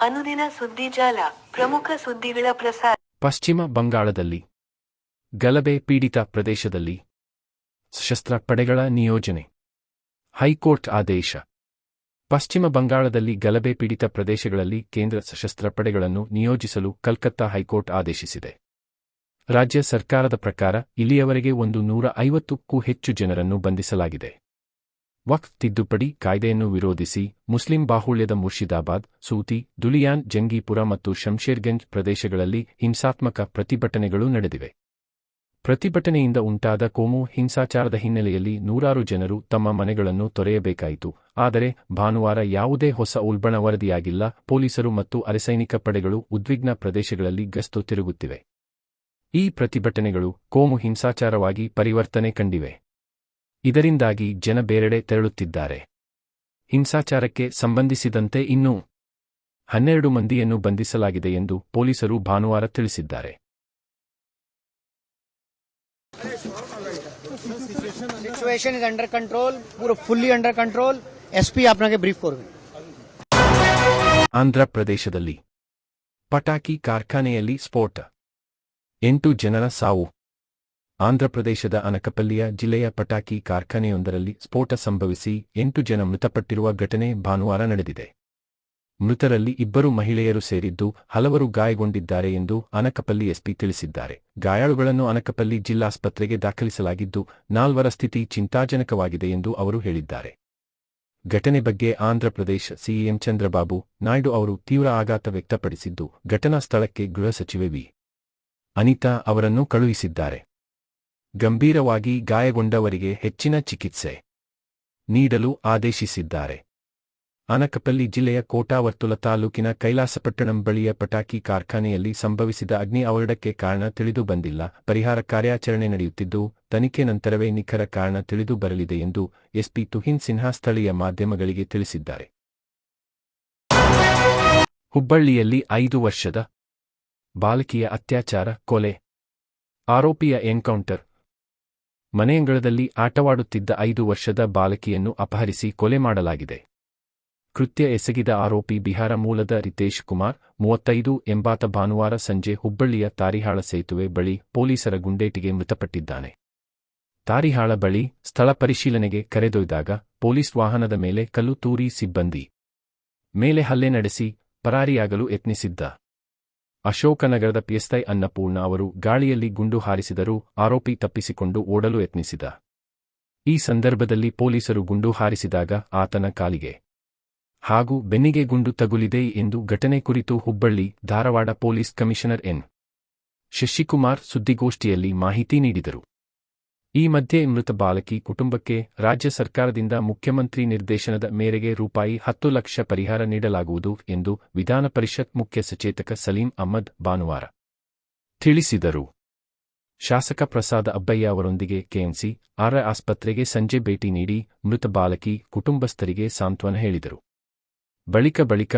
ಅನುದಿನ ಸುದ್ದಿಜಾಲ, ಪ್ರಮುಖ ಸುದ್ದಿಗಳ ಪ್ರಸಾರ. ಪಶ್ಚಿಮ ಬಂಗಾಳದಲ್ಲಿ, ಗಲಭೆ ಪೀಡಿತ ಪ್ರದೇಶದಲ್ಲಿ, ಸಶಸ್ತ್ರ ಪಡೆಗಳ ನಿಯೋಜನೆ, ಹೈಕೋರ್ಟ್ ಆದೇಶ. ಪಶ್ಚಿಮ ಬಂಗಾಳದಲ್ಲಿ ಗಲಭೆ ಪೀಡಿತ ಪ್ರದೇಶಗಳಲ್ಲಿ ಕೇಂದ್ರ ಸಶಸ್ತ್ರ ಪಡೆಗಳನ್ನು ನಿಯೋಜಿಸಲು ಕಲ್ಕತ್ತಾ ಹೈಕೋರ್ಟ್ ಆದೇಶಿಸಿದೆ. ರಾಜ್ಯ ಸರ್ಕಾರದ ಪ್ರಕಾರ ಇಲ್ಲಿಯವರೆಗೆ ಒಂದು ನೂರ ಐವತ್ತಕ್ಕೂ ಹೆಚ್ಚು ಜನರನ್ನು ಬಂಧಿಸಲಾಗಿದೆ. ವಕ್ಫ್ ತಿದ್ದುಪಡಿ ಕಾಯ್ದೆಯನ್ನು ವಿರೋಧಿಸಿ ಮುಸ್ಲಿಂ ಬಾಹುಳ್ಯದ ಮುರ್ಷಿದಾಬಾದ್, ಸೂತಿ, ದುಲಿಯಾನ್, ಜಂಗೀಪುರ ಮತ್ತು ಶಂಷೇರ್ಗಂಜ್ ಪ್ರದೇಶಗಳಲ್ಲಿ ಹಿಂಸಾತ್ಮಕ ಪ್ರತಿಭಟನೆಗಳು ನಡೆದಿವೆ. ಪ್ರತಿಭಟನೆಯಿಂದ ಉಂಟಾದ ಕೋಮು ಹಿಂಸಾಚಾರದ ಹಿನ್ನೆಲೆಯಲ್ಲಿ ನೂರಾರು ಜನರು ತಮ್ಮ ಮನೆಗಳನ್ನು ತೊರೆಯಬೇಕಾಯಿತು, ಆದರೆ ಭಾನುವಾರ ಯಾವುದೇ ಹೊಸ ಉಲ್ಬಣ ವರದಿಯಾಗಿಲ್ಲ, ಪೊಲೀಸರು ಮತ್ತು ಅರೆಸೈನಿಕ ಪಡೆಗಳು ಉದ್ವಿಗ್ನ ಪ್ರದೇಶಗಳಲ್ಲಿ ಗಸ್ತು ತಿರುಗುತ್ತಿವೆ. ಈ ಪ್ರತಿಭಟನೆಗಳು ಕೋಮು ಹಿಂಸಾಚಾರವಾಗಿ ಪರಿವರ್ತನೆ ಕಂಡಿವೆ. ಇದರಿಂದಾಗಿ ಜನ ಬೇರೆಡೆ ತೆರಳುತ್ತಿದ್ದಾರೆ. ಹಿಂಸಾಚಾರಕ್ಕೆ ಸಂಬಂಧಿಸಿದಂತೆ ಇನ್ನೂ ಹನ್ನೆರಡು ಮಂದಿಯನ್ನು ಬಂಧಿಸಲಾಗಿದೆ ಎಂದು ಪೊಲೀಸರು ಭಾನುವಾರ ತಿಳಿಸಿದ್ದಾರೆ. Situation is under control fully under control SP ಆಪ್ನಾಗೆ brief ಆಂಧ್ರಪ್ರದೇಶದಲ್ಲಿ ಪಟಾಕಿ ಕಾರ್ಖಾನೆಯಲ್ಲಿ ಸ್ಫೋಟ. ಎಂಟು ಜನರ ಸಾವು. ಆಂಧ್ರಪ್ರದೇಶದ ಅನಕಪಲ್ಲಿಯ ಜಿಲ್ಲೆಯ ಪಟಾಕಿ ಕಾರ್ಖಾನೆಯೊಂದರಲ್ಲಿ ಸ್ಫೋಟ ಸಂಭವಿಸಿ ಎಂಟು ಜನ ಮೃತಪಟ್ಟಿರುವ ಘಟನೆ ಭಾನುವಾರ ನಡೆದಿದೆ. ಮೃತರಲ್ಲಿ ಇಬ್ಬರು ಮಹಿಳೆಯರು ಸೇರಿದ್ದು ಹಲವರು ಗಾಯಗೊಂಡಿದ್ದಾರೆ ಎಂದು ಅನಕಪಲ್ಲಿ ಎಸ್ಪಿ ತಿಳಿಸಿದ್ದಾರೆ. ಗಾಯಾಳುಗಳನ್ನು ಅನಕಪಲ್ಲಿ ಜಿಲ್ಲಾಸ್ಪತ್ರೆಗೆ ದಾಖಲಿಸಲಾಗಿದ್ದು ನಾಲ್ವರ ಸ್ಥಿತಿ ಚಿಂತಾಜನಕವಾಗಿದೆ ಎಂದು ಅವರು ಹೇಳಿದ್ದಾರೆ. ಘಟನೆ ಬಗ್ಗೆ ಆಂಧ್ರಪ್ರದೇಶ ಸಿಎಂ ಚಂದ್ರಬಾಬು ನಾಯ್ಡು ಅವರು ತೀವ್ರ ಆಘಾತ ವ್ಯಕ್ತಪಡಿಸಿದ್ದು ಘಟನಾ ಸ್ಥಳಕ್ಕೆ ಗೃಹ ಸಚಿವೆ ವಿ. ಅನಿತಾ ಅವರನ್ನು ಕಳುಹಿಸಿದ್ದಾರೆ. ಗಂಭೀರವಾಗಿ ಗಾಯಗೊಂಡವರಿಗೆ ಹೆಚ್ಚಿನ ಚಿಕಿತ್ಸೆ ನೀಡಲು ಆದೇಶಿಸಿದ್ದಾರೆ. ಅನಕಪಲ್ಲಿ ಜಿಲ್ಲೆಯ ಕೋಟಾವರ್ತುಲ ತಾಲೂಕಿನ ಕೈಲಾಸಪಟ್ಟಣಂ ಬಳಿಯ ಪಟಾಕಿ ಕಾರ್ಖಾನೆಯಲ್ಲಿ ಸಂಭವಿಸಿದ ಅಗ್ನಿ ಅವಘಡಕ್ಕೆ ಕಾರಣ ತಿಳಿದು ಬಂದಿಲ್ಲ. ಪರಿಹಾರ ಕಾರ್ಯಾಚರಣೆ ನಡೆಯುತ್ತಿದ್ದು, ತನಿಖೆ ನಂತರವೇ ನಿಖರ ಕಾರಣ ತಿಳಿದು ಬರಲಿದೆ ಎಂದು ಎಸ್ಪಿ ತುಹಿನ್ ಸಿನ್ಹಾ ಸ್ಥಳೀಯ ಮಾಧ್ಯಮಗಳಿಗೆ ತಿಳಿಸಿದ್ದಾರೆ. ಹುಬ್ಬಳ್ಳಿಯಲ್ಲಿ ಐದು ವರ್ಷದ ಬಾಲಕಿಯ ಅತ್ಯಾಚಾರ ಕೊಲೆ, ಆರೋಪಿಯ ಎನ್ಕೌಂಟರ್ ಮನೆಯಂಗಳದಲ್ಲಿ ಆಟವಾಡುತ್ತಿದ್ದ ಐದು ವರ್ಷದ ಬಾಲಕಿಯನ್ನು ಅಪಹರಿಸಿ ಕೊಲೆ ಮಾಡಲಾಗಿದೆ. ಕೃತ್ಯ ಎಸಗಿದ ಆರೋಪಿ ಬಿಹಾರ ಮೂಲದ ರಿತೇಶ್ ಕುಮಾರ್, ಮೂವತ್ತೈದು ಎಂಬಾತ ಭಾನುವಾರ ಸಂಜೆ ಹುಬ್ಬಳ್ಳಿಯ ತಾರಿಹಾಳ ಸೇತುವೆ ಬಳಿ ಪೊಲೀಸರ ಗುಂಡೇಟಿಗೆ ಮೃತಪಟ್ಟಿದ್ದಾನೆ. ತಾರಿಹಾಳ ಬಳಿ ಸ್ಥಳ ಪರಿಶೀಲನೆಗೆ ಕರೆದೊಯ್ದಾಗ ಪೊಲೀಸ್ ವಾಹನದ ಮೇಲೆ ಕಲ್ಲು ತೂರಿ ಸಿಬ್ಬಂದಿ. ಮೇಲೆ ಹಲ್ಲೆ ನಡೆಸಿ ಪರಾರಿಯಾಗಲು ಯತ್ನಿಸಿದ್ದ. ಅಶೋಕನಗರದ ಪಿಎಸ್ಐ ಅನ್ನಪೂರ್ಣ ಅವರು ಗಾಳಿಯಲ್ಲಿ ಗುಂಡು ಹಾರಿಸಿದರೂ ಆರೋಪಿ ತಪ್ಪಿಸಿಕೊಂಡು ಓಡಲು ಯತ್ನಿಸಿದ. ಈ ಸಂದರ್ಭದಲ್ಲಿ ಪೊಲೀಸರು ಗುಂಡು ಹಾರಿಸಿದಾಗ ಆತನ ಕಾಲಿಗೆ, ಹಾಗೂ ಬೆನ್ನಿಗೆ ಗುಂಡು ತಗುಲಿದೆ ಎಂದು ಘಟನೆ ಕುರಿತು Hubballi, Dharwad police commissioner N. Shashikumar ಸುದ್ದಿಗೋಷ್ಠಿಯಲ್ಲಿ ಮಾಹಿತಿ ನೀಡಿದರು. ಈ ಮಧ್ಯೆ ಮೃತ ಬಾಲಕಿ ಕುಟುಂಬಕ್ಕೆ ರಾಜ್ಯ ಸರ್ಕಾರದಿಂದ ಮುಖ್ಯಮಂತ್ರಿ ನಿರ್ದೇಶನದ ಮೇರೆಗೆ ರೂಪಾಯಿ ಹತ್ತು ಲಕ್ಷ ಪರಿಹಾರ ನೀಡಲಾಗುವುದು ಎಂದು ವಿಧಾನ ಪರಿಷತ್ ಮುಖ್ಯ ಸಚೇತಕ ಸಲೀಂ ಅಹ್ಮದ್ ಭಾನುವಾರ ತಿಳಿಸಿದರು. ಶಾಸಕ ಪ್ರಸಾದ ಅಬ್ಬಯ್ಯ ಅವರೊಂದಿಗೆ ಕೆಎಂಸಿ ಆರ್ ಆಸ್ಪತ್ರೆಗೆ ಸಂಜೆ ಭೇಟಿ ನೀಡಿ ಮೃತ ಬಾಲಕಿ ಕುಟುಂಬಸ್ಥರಿಗೆ ಸಾಂತ್ವನ ಹೇಳಿದರು. ಬಳಿಕ ಬಳಿಕ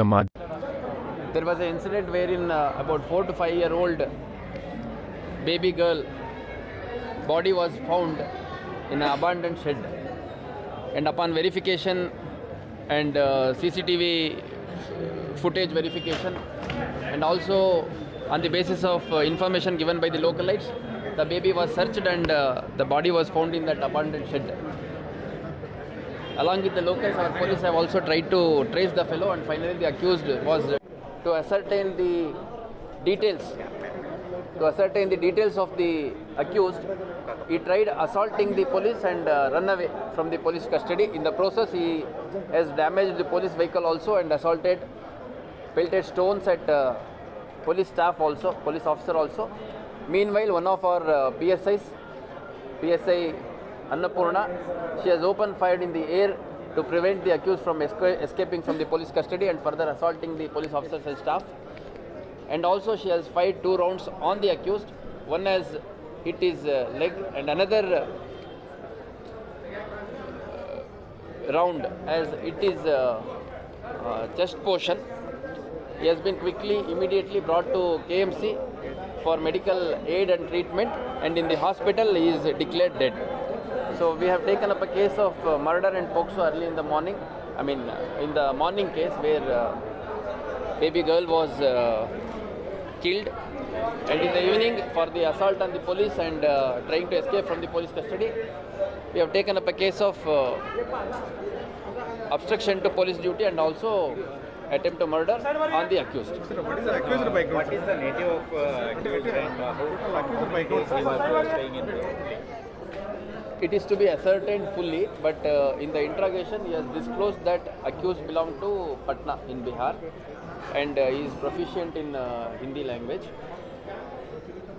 there was an incident wherein uh, about four to five year old body was found in an abandoned shed and upon verification and uh, cctv footage verification and also on the basis of uh, information given by the localites the baby was searched and uh, the body was found in that abandoned shed Along with the locals, our police have also tried to trace the fellow, and finally, the accused was to ascertain the details. To ascertain the details of the accused, he tried assaulting the police and uh, run away from the police custody. In the process, he has damaged the police vehicle also and assaulted, pelted stones at uh, police staff also, police officer also. Meanwhile, one of our uh, PSIs, PSI Annapurna, she has opened fire in the air to prevent the accused from esca- escaping from the police custody and further assaulting the police officers and staff. And also, she has fired two rounds on the accused. One has hit his uh, leg, and another uh, round as it is uh, uh, chest portion. He has been quickly, immediately brought to KMC for medical aid and treatment, and in the hospital he is declared dead. So we have taken up a case of uh, murder and POXO early in the morning. I mean, uh, in the morning case where uh, baby girl was uh, killed. And in the evening, for the assault on the police and uh, trying to escape from the police custody, we have taken up a case of uh, obstruction to police duty and also attempt to murder on the accused. What is the accused bike What is the native of uh, accused and uh, how accused bike road staying in the It is to be ascertained fully, but uh, in the interrogation, he has disclosed that accused belonged to Patna in Bihar, and uh, he is proficient in uh, Hindi language.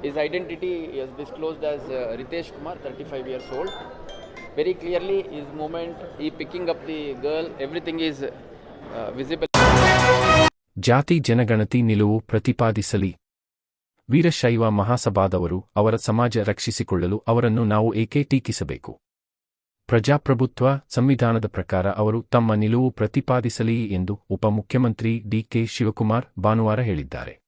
His identity he has disclosed as uh, Ritesh Kumar, 35 years old. Very clearly, his movement, he picking up the girl, everything is uh, visible. ಜಾತಿ ಜನಗಣತಿ ನಿಲುವು ಪ್ರತಿಪಾದಿಸಲಿ ವೀರಶೈವ ಮಹಾಸಭಾದವರು ಅವರ ಸಮಾಜ ರಕ್ಷಿಸಿಕೊಳ್ಳಲು ಅವರನ್ನು ನಾವು ಏಕೆ ಟೀಕಿಸಬೇಕು? ಪ್ರಜಾಪ್ರಭುತ್ವ ಸಂವಿಧಾನದ ಪ್ರಕಾರ ಅವರು ತಮ್ಮ ನಿಲುವು ಪ್ರತಿಪಾದಿಸಲಿ ಎಂದು ಉಪಮುಖ್ಯಮಂತ್ರಿ ಡಿಕೆ ಶಿವಕುಮಾರ್ ಭಾನುವಾರ ಹೇಳಿದ್ದಾರೆ.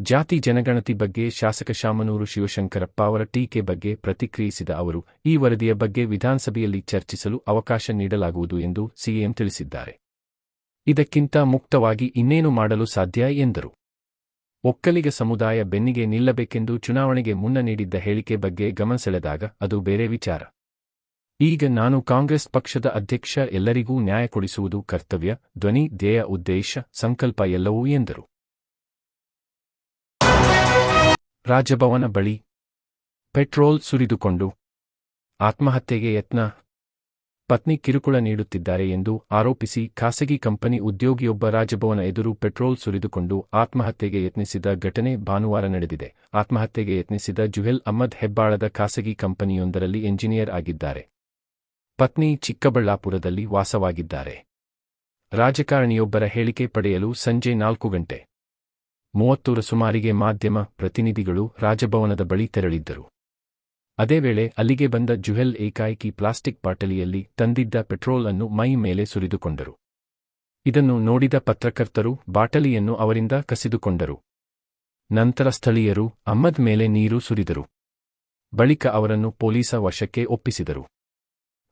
ಜಾತಿ ಜನಗಣತಿ ಬಗ್ಗೆ ಶಾಸಕ ಶಾಮನೂರು ಶಿವಶಂಕರಪ್ಪ ಅವರ ಟೀಕೆ ಬಗ್ಗೆ ಪ್ರತಿಕ್ರಿಯಿಸಿದ ಅವರು, ಈ ವರದಿಯ ಬಗ್ಗೆ ವಿಧಾನಸಭೆಯಲ್ಲಿ ಚರ್ಚಿಸಲು ಅವಕಾಶ ನೀಡಲಾಗುವುದು ಎಂದು ಸಿಎಂ ತಿಳಿಸಿದ್ದಾರೆ. ಇದಕ್ಕಿಂತ ಮುಕ್ತವಾಗಿ ಇನ್ನೇನು ಮಾಡಲು ಸಾಧ್ಯ ಎಂದರು? ಒಕ್ಕಲಿಗ ಸಮುದಾಯ ಬೆನ್ನಿಗೆ ನಿಲ್ಲಬೇಕೆಂದು ಚುನಾವಣೆಗೆ ಮುನ್ನ ನೀಡಿದ್ದ ಹೇಳಿಕೆ ಬಗ್ಗೆ ಗಮನಸೆಳೆದಾಗ ಅದು ಬೇರೆ ವಿಚಾರ. ಈಗ ನಾನು ಕಾಂಗ್ರೆಸ್ ಪಕ್ಷದ ಅಧ್ಯಕ್ಷ ಎಲ್ಲರಿಗೂ ನ್ಯಾಯ ಕೊಡಿಸುವುದು ಕರ್ತವ್ಯ, ಧ್ವನಿ, ಧ್ಯೇಯ, ಉದ್ದೇಶ, ಸಂಕಲ್ಪ ಎಲ್ಲವೂ ಎಂದರು. ರಾಜಭವನ ಬಳಿ ಪೆಟ್ರೋಲ್ ಸುರಿದುಕೊಂಡು ಆತ್ಮಹತ್ಯೆಗೆ ಯತ್ನ ಪತ್ನಿ ಕಿರುಕುಳ ನೀಡುತ್ತಿದ್ದಾರೆ ಎಂದು ಆರೋಪಿಸಿ ಖಾಸಗಿ ಕಂಪನಿ ಉದ್ಯೋಗಿಯೊಬ್ಬ ರಾಜಭವನ ಎದುರು ಪೆಟ್ರೋಲ್ ಸುರಿದುಕೊಂಡು ಆತ್ಮಹತ್ಯೆಗೆ ಯತ್ನಿಸಿದ ಘಟನೆ ಭಾನುವಾರ ನಡೆದಿದೆ. ಆತ್ಮಹತ್ಯೆಗೆ ಯತ್ನಿಸಿದ ಜುಹೆಲ್ ಅಹ್ಮದ್ ಹೆಬ್ಬಾಳದ ಖಾಸಗಿ ಕಂಪನಿಯೊಂದರಲ್ಲಿ ಎಂಜಿನಿಯರ್ ಆಗಿದ್ದಾರೆ. ಪತ್ನಿ ಚಿಕ್ಕಬಳ್ಳಾಪುರದಲ್ಲಿ ವಾಸವಾಗಿದ್ದಾರೆ. ರಾಜಕಾರಣಿಯೊಬ್ಬರ ಹೇಳಿಕೆ ಪಡೆಯಲು ಸಂಜೆ ನಾಲ್ಕು ಗಂಟೆ. ಮೂವತ್ತೂರ ಸುಮಾರಿಗೆ ಮಾಧ್ಯಮ ಪ್ರತಿನಿಧಿಗಳು ರಾಜಭವನದ ಬಳಿ ತೆರಳಿದ್ದರು. ಅದೇ ವೇಳೆ ಅಲ್ಲಿಗೆ ಬಂದ ಜುಹೆಲ್ ಏಕಾಏಕಿ ಪ್ಲಾಸ್ಟಿಕ್ ಬಾಟಲಿಯಲ್ಲಿ ತಂದಿದ್ದ ಪೆಟ್ರೋಲ್ ಅನ್ನು ಮೈ ಮೇಲೆ ಸುರಿದುಕೊಂಡರು. ಇದನ್ನು ನೋಡಿದ ಪತ್ರಕರ್ತರು ಬಾಟಲಿಯನ್ನು ಅವರಿಂದ ಕಸಿದುಕೊಂಡರು. ನಂತರ ಸ್ಥಳೀಯರು ಅಹ್ಮದ್ ಮೇಲೆ ನೀರು ಸುರಿದರು. ಬಳಿಕ ಅವರನ್ನು ಪೊಲೀಸ ವಶಕ್ಕೆ ಒಪ್ಪಿಸಿದರು.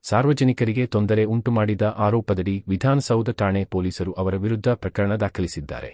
ಸಾರ್ವಜನಿಕರಿಗೆ ತೊಂದರೆ ಉಂಟುಮಾಡಿದ ಆರೋಪದಡಿ ವಿಧಾನಸೌಧ ಠಾಣೆ ಪೊಲೀಸರು ಅವರ ವಿರುದ್ಧ ಪ್ರಕರಣ ದಾಖಲಿಸಿದ್ದಾರೆ.